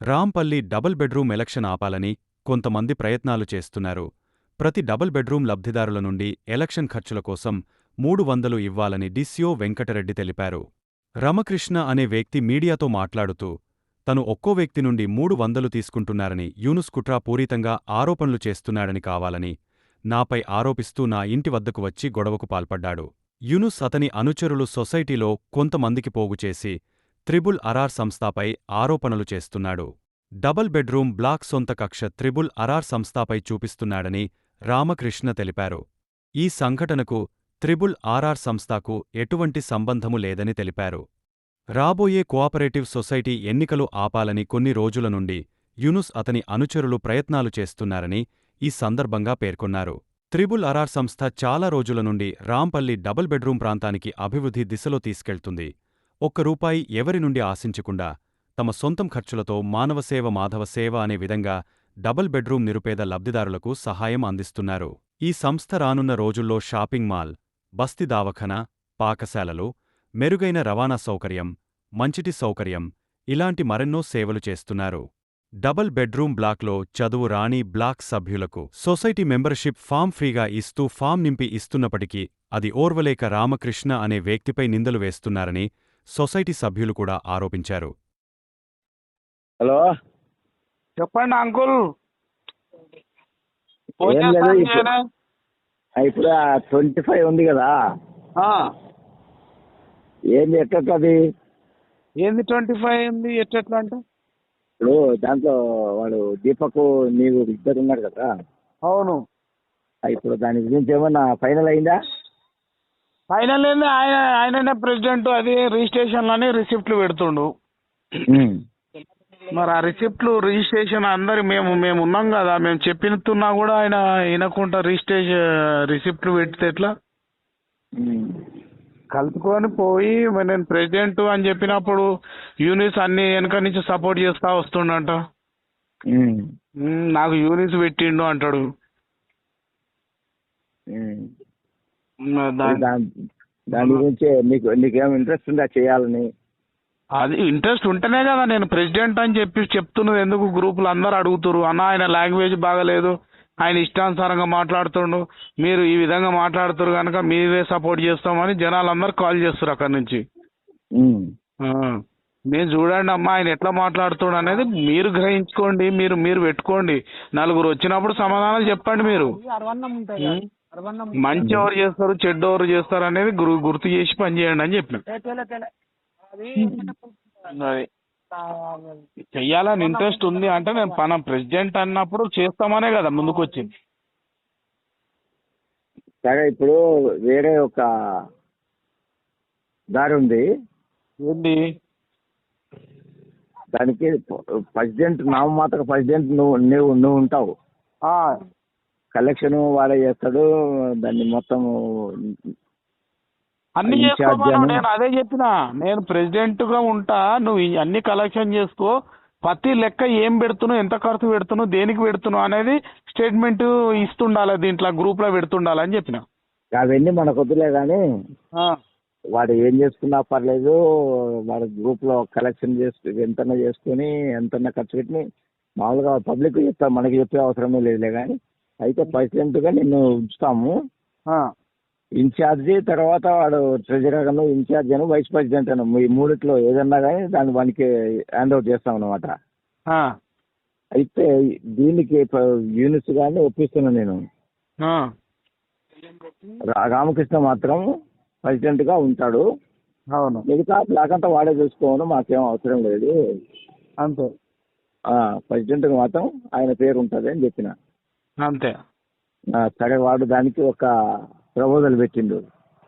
Rampalli double bedroom election ఆపాలని కొంతమంది ప్రయత్నాలు చేస్తున్నారు. ప్రతి డబుల్ బెడ్రూమ్ లబ్ధిదారుల నుండి ఎలక్షన్ ఖర్చుల కోసం మూడు వందలు ఇవ్వాలని డిసిఓ వెంకటరెడ్డి తెలిపారు. రమకృష్ణ అనే వ్యక్తి మీడియాతో మాట్లాడుతూ తను ఒక్కో వ్యక్తి నుండి మూడు వందలు తీసుకుంటున్నారని యూనుస్ కుట్రాపూరితంగా ఆరోపణలు చేస్తున్నాడని కావాలని నాపై ఆరోపిస్తూ నా ఇంటి వద్దకు వచ్చి గొడవకు పాల్పడ్డాడు. యునుస్ అతని అనుచరులు సొసైటీలో కొంతమందికి పోగుచేసి త్రిబుల్ అరార్ సంస్థపై ఆరోపణలు చేస్తున్నాడు. డబల్ బెడ్రూమ్ బ్లాక్ సొంత కక్ష త్రిబుల్ అరార్ సంస్థపై చూపిస్తున్నాడని రామకృష్ణ తెలిపారు. ఈ సంఘటనకు త్రిబుల్ ఆర్ఆర్ సంస్థకు ఎటువంటి సంబంధము లేదని తెలిపారు. రాబోయే కోఆపరేటివ్ సొసైటీ ఎన్నికలు ఆపాలని కొన్ని రోజుల నుండి యునుస్ అతని అనుచరులు ప్రయత్నాలు చేస్తున్నారని ఈ సందర్భంగా పేర్కొన్నారు. త్రిబుల్ అరార్ సంస్థ చాలా రోజుల నుండి రాంపల్లి డబుల్ బెడ్రూం ప్రాంతానికి అభివృద్ధి దిశలో తీసుకెళ్తుంది. ఒక్క రూపాయి ఎవరి నుండి ఆశించకుండా తమ సొంతం ఖర్చులతో మానవసేవ మాధవ సేవ అనే విధంగా డబుల్ బెడ్రూమ్ నిరుపేద లబ్ధిదారులకు సహాయం అందిస్తున్నారు. ఈ సంస్థ రానున్న రోజుల్లో షాపింగ్ మాల్ బస్తి దావఖన పాకశాలలు మెరుగైన రవాణా సౌకర్యం మంచిటి సౌకర్యం ఇలాంటి మరెన్నో సేవలు చేస్తున్నారు. డబుల్ బెడ్రూమ్ బ్లాక్లో చదువు రాణి బ్లాక్ సభ్యులకు సొసైటీ మెంబర్షిప్ ఫామ్ ఫ్రీగా ఇస్తూ ఫామ్ నింపి ఇస్తున్నప్పటికీ అది ఓర్వలేక రామకృష్ణ అనే వ్యక్తిపై నిందలు వేస్తున్నారని సొసైటీ సభ్యులు కూడా ఆరోపించారు. హలో? చెప్పండి అంకుల్. ఏం లేదు ఇప్పుడు ట్వంటీ ఫైవ్ ఉంది కదా. ఏంది ఎట్లది ఏంది ట్వంటీ ఫైవ్ ఏంది ఎట్లా అంటే ఇప్పుడు దాంట్లో వాడు దీపక్ నీవు ఇద్దరు ఉన్నారు కదా. అవును. ఇప్పుడు దాని గురించి ఏమన్నా ఫైనల్ అయిందా? ఫైనల్ ఏంది? ఆయన ఆయననే ప్రెసిడెంట్ అది రిజిస్ట్రేషన్లోనే రిసిప్ట్లు పెడుతుండు. మరి ఆ రిసిప్ట్లు రిజిస్ట్రేషన్ అందరి మేము మేము ఉన్నాం కదా మేము చెప్పినతున్నా కూడా ఆయన వినకుండా రిజిస్ట్రేషన్ రిసిప్ట్లు పెడితే ఎట్లా? కలుపుకొని పోయి మరి నేను ప్రెసిడెంట్ అని చెప్పినప్పుడు యూనిస్ అన్ని వెనక నుంచి సపోర్ట్ చేస్తా వస్తుండంట. నాకు యూనిస్ పెట్టిండు అంటాడు. దాని- దాని దాని గురించి నీకు నీకేం ఇంట్రెస్ట్ ఉందా చేయాలని? అది ఇంట్రెస్ట్ ఉంటేనే కదా నేను ప్రెసిడెంట్ అని చెప్పి చెప్తున్నది. ఎందుకు గ్రూపులు అందరు అడుగుతురు అన్న ఆయన లాంగ్వేజ్ బాగలేదు. ఆయన ఇష్టానుసారంగా మాట్లాడుతుండు. మీరు ఈ విధంగా మాట్లాడుతురు కనుక మీరే సపోర్ట్ చేస్తామని జనాలు అందరు కాల్ చేస్తారు అక్కడ నుంచి. మీరు చూడండి అమ్మా ఆయన ఎట్లా మాట్లాడుతుడు అనేది మీరు గ్రహించుకోండి మీరు మీరు పెట్టుకోండి. నలుగురు వచ్చినప్పుడు సమాధానాలు చెప్పండి మీరు? మంచి ఎవరు చేస్తారు చెడ్డ ఎవరు చేస్తారు అనేది గురు- గుర్తు చేసి పని చేయండి అని చెప్పిన. అది చెయ్యాలని ఇంట్రెస్ట్ ఉంది అంటే నేను మనం ప్రెసిడెంట్ అన్నప్పుడు చేస్తామనే కదా ముందుకు వచ్చింది సరే ఇప్పుడు వేరే ఒక దారి ఉంది. ఏంటి దానికి ప్రెసిడెంట్ నామమాత్ర ప్రెసిడెంట్ నువ్వు నువ్వు నువ్వు ఉంటావు. ఆ, కలెక్షన్ వాడే చేస్తాడు దాన్ని మొత్తం అన్ని ఇన్ఛార్జ్ చేసుకోమను అని- నేను అదే చెప్పిన. నేను ప్రెసిడెంట్గా ఉంటా నువ్వు అన్ని కలెక్షన్ చేసుకో. ప్రతి లెక్క ఏం పెడుతున్నావు ఎంత ఖర్చు పెడుతున్నావు దేనికి పెడుతున్నావు అనేది స్టేట్మెంట్ ఇస్తుండాలి దీంట్లో గ్రూప్లో పెడుతుండాలి అని చెప్పిన. అవన్నీ మనకు వద్దులే కానీ వాడు ఏం చేసుకున్నా పర్లేదు వాడు గ్రూప్లో కలెక్షన్ చేసుకు ఎంతన్నా చేసుకుని ఎంతన్నా ఖర్చు పెట్టి మామూలుగా పబ్లిక్ చెప్తా మనకి చెప్పే అవసరమే లేదులే కానీ అయితే ప్రెసిడెంట్గా నిన్ను ఉంచుతాము. ఇన్ఛార్జి తర్వాత వాడు ట్రెజరర్ అను ఇన్ఛార్జ్ అను వైస్ ప్రెసిడెంట్ అను ఈ మూడిట్లో ఏదన్నా కానీ దాన్ని వానికి హ్యాండ్ అవుట్ చేస్తాం అనమాట అయితే దీనికి యూనిట్స్ కానీ ఒప్పిస్తున్నాను నేను. రామకృష్ణ మాత్రం ప్రెసిడెంట్గా ఉంటాడు. అవును. మిగతా బ్లాక్ అంతా వాడే చూసుకోవడం మాకేం అవసరం లేదు. అంతే. ప్రెసిడెంట్ మాత్రం ఆయన పేరు ఉంటుంది అని చెప్పిన. అంతే ఆ, సరే వాడు దానికి ఒక ప్రపోజల్ పెట్టిండు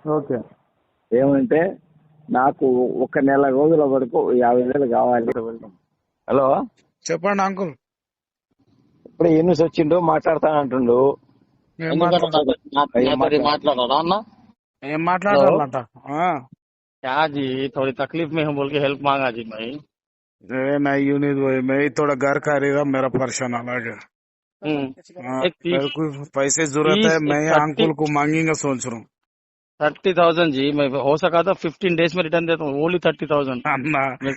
ఓకే ఏమంటే నాకు ఒక నెల రోజుల వరకు యాభై వేలు కావాలి హలో చెప్పండి అంకుల్ ఇప్పుడు యూనిస్ వచ్చిండు మాట్లాడతానంటుండు ఏం మాట్లా- మాట్లాడారా అన్న ఏం మాట్లాడాలంట ఆ. क्या जी थोड़ी तकलीफ में हूँ बोल के हेल्प मांगा जी मैं ए, मैं यूं नहीं हुई मैं ही थोड़ा घर का रहेगा मेरा परेशान अलग है हम्म, हाँ, पैसे ज़रूरत है मैं अंकुल को मांगेंगे सोच रहा हूँ। थर्टी थाउज़ेंड जी मैं हो सका तो फिफ्टीन डेज़ में रिटर्न देता हूँ ओनली थर्टी थाउज़ेंड।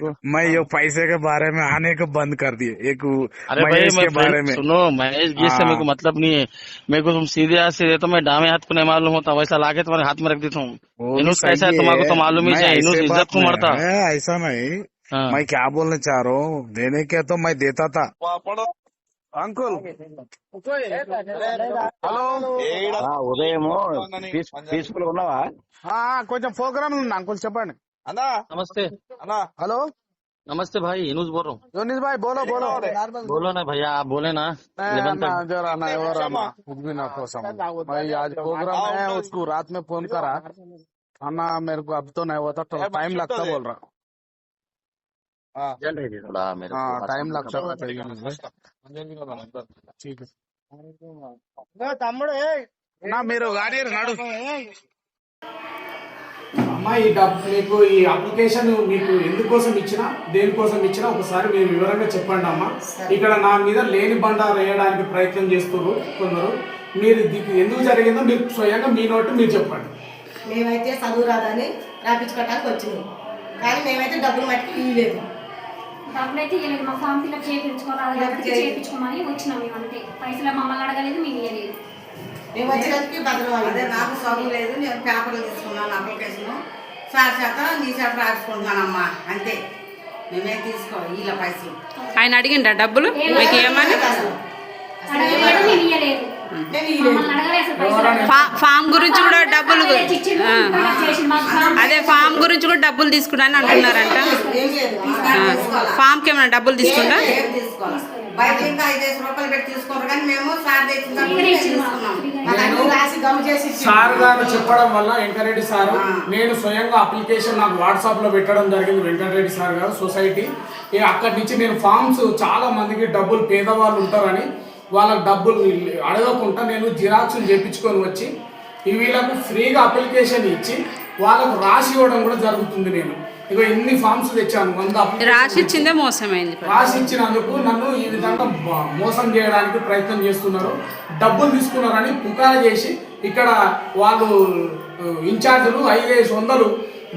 को मैं ये पैसे के बारे में आने को बंद कर दिए एक अरे भाई मैं के बारे में। सुनो महेश जी से हाँ। मेरे को मतलब नहीं है। मेरे को तुम सीधे हाथ से देते हो मैं डामे हाथ को नहीं मालूम होता वैसा लाके तुम्हारे हाथ में रख देता हूँ। इनुस कैसा है तुम्हारे तो मालूम ही है इनुस इज़्ज़त को नहीं मरता ऐसा नहीं। हाँ। मैं क्या बोलना चाह रहा हूँ देने के तो मैं देता था। అంకుల్ హలో ఉదయం పీస్ఫుల్ ఉన్నావా కొంచెం ప్రోగ్రామ్ ఉన్నా అంకుల్ చెప్పండి అన్నా నమస్తే అన్నా హలో नमस्ते भाई यूनुस बोल रहा हूँ यूनुस भाई बोलो बोलो बोलो ना भैया आप बोले ना जरा आना और आना कुछ भी ना खोसा भाई आज प्रोग्राम है उसको रात में फोन करा आना मेरे को अब तो नहीं होता टाइम लगता बोल रहा जल रही थी थोड़ा मेरे को हाँ हाथ टाइम में लगता पकड़ो। है యూనిస్ భాయ్ ठीक है నా మీరు గాడి నడు అమ్మా ఈ డబ్బు మీకు ఈ అప్లికేషన్ మీకు ఎందుకోసం ఇచ్చినా దేనికోసం ఇచ్చినా ఒకసారి మీరు వివరంగా చెప్పండి అమ్మా ఇక్కడ నా మీద లేని బండారు వేయడానికి ప్రయత్నం చేస్తున్నారు కొందరు మీరు దీనికి ఎందుకు జరిగిందో మీరు స్వయంగా మీ నోటి మీరు చెప్పండి మేమైతే చదువు రాదని రాపించుకోవటానికి వచ్చినాం కానీ మేమైతే డబ్బులు మట్టుకు ఇవ్వలేదు డబ్బులు అయితే ఇవ్వలేదు మా ఫామ్ ఫిల్అప్ చేయించుకోవాలి. కాబట్టి చేయించుకోమని వచ్చినాం మేము అంతే పైసలు మమ్మల్ని అడగలేదు మేము ఇవ్వలేదు మేము వచ్చినందుకు భద్రం అదే నాకు చదువు లేదు. నేను పేపర్లు తీసుకున్నాను అప్లికేషన్ సార్ చేత నీ చేత రాసుకుంటున్నానమ్మా. అంతే. మేమే తీసుకోవాలి వీళ్ళ పైసలు. ఆయన అడిగిండ్రా డబ్బులు? మీకు ఏమని? ఫామ్ గురించి కూడా డబ్బులు అదే ఫామ్ గురించి కూడా డబ్బులు తీసుకున్నాను అంటున్నారంట. ఏం లేదు ఆ. ఫామ్కి ఏమైనా డబ్బులు తీసుకుంటా? ఏం తీసుకోవాలి. బయట ఇంకా ఐదేసి రూపాయలు పెట్టి తీసుకుంటారు కానీ మేము సార్ తెచ్చిన గారు చెప్పడం వల్ల వెంకటరెడ్డి సార్ నేను స్వయంగా అప్లికేషన్ నాకు వాట్సాప్లో పెట్టడం జరిగింది వెంకటరెడ్డి సార్ గారు సొసైటీ. అక్కడి నుంచి నేను ఫామ్స్ చాలా మందికి డబ్బులు పేదవాళ్ళు ఉంటారని వాళ్ళకి డబ్బులు అడగకుండా నేను జిరాక్స్ చేపించుకొని వచ్చి ఈ వీళ్ళకు ఫ్రీగా అప్లికేషన్ ఇచ్చి వాళ్ళకు రాసి ఇవ్వడం కూడా జరుగుతుంది నేను. ఇక ఇన్ని ఫామ్స్ తెచ్చాను వంద రాసి ఇచ్చిందే మోసమైంది రాసి ఇచ్చినందుకు నన్ను ఈ విధంగా మోసం చేయడానికి ప్రయత్నం చేస్తున్నారు. డబ్బులు తీసుకున్నారని పుకారు చేసి ఇక్కడ వాళ్ళు ఇన్ఛార్జీలు ఐదేసి వందలు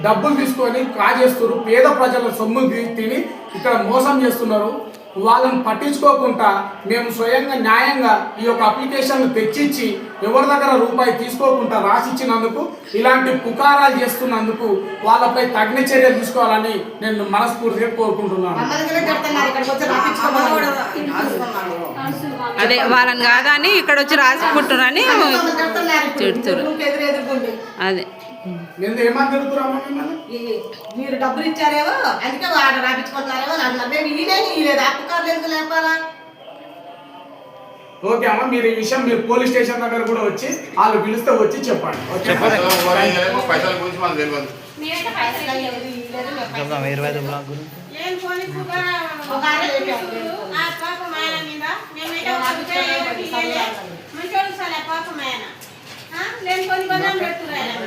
డబ్బులు తీసుకొని కాజేస్తున్నారు. పేద ప్రజల సొమ్ము తిని ఇక్కడ మోసం చేస్తున్నారు. వాళ్ళని పట్టించుకోకుండా మేము స్వయంగా న్యాయంగా ఈ యొక్క అప్లికేషన్ తెచ్చిచ్చి ఎవరి దగ్గర రూపాయి తీసుకోకుండా రాసిచ్చినందుకు ఇలాంటి పుకారాలు చేస్తున్నందుకు వాళ్ళపై తగిన చర్యలు తీసుకోవాలని నేను మనస్ఫూర్తిగా కోరుకుంటున్నాను. అదే వాళ్ళని కాదని ఇక్కడ వచ్చి రాసుకుంటున్నారని ఎదుర్కొండి అదే. నేను ఏమని తిరుగుతున్నామా మిమ్మల్ని? మీరు డబ్బులు ఇచ్చారేమో అందుకే మేము అప్పుకారులు ఎందుకు లేపాలా? ఓకే అమ్మ మీరు ఈ విషయం మీరు పోలీస్ స్టేషన్ దగ్గర కూడా వచ్చి వాళ్ళు పిలిస్తే వచ్చి చెప్పండి. పైసలు పాపం ఆయన ఆ? లేని కొన్ని పెడుతున్నారు.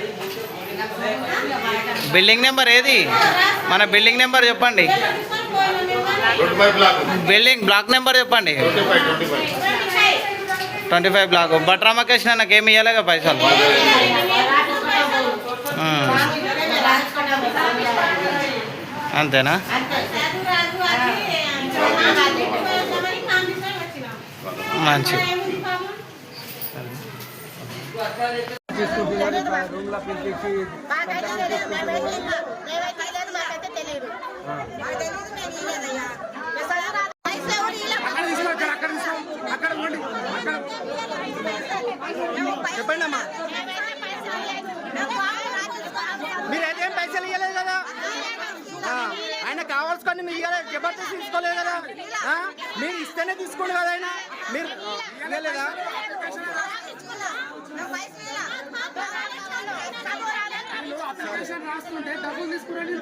బిల్డింగ్ నెంబర్ ఏది? మన బిల్డింగ్ నెంబర్ చెప్పండి. బిల్డింగ్ బ్లాక్ నెంబర్ చెప్పండి. Twenty five. Block. But Ramakrishna నాకు ఏమి ఇవ్వలేగా పైసలు? అంతేనా? మంచి చెప్పండి అమ్మా. మీరైతే ఏం పైసలు ఇవ్వలేదు కదా? ఆయన కావాల్సుకొని మీరు ఇవ్వలేదు జబర్దస్త్ తీసుకోలేదు కదా? మీరు ఇస్తేనే తీసుకోండి కదా ఆయన? మీరు ఇవ్వలేదా అప్లికేషన్ రాస్తుంటే డబ్బులు తీసుకురండి.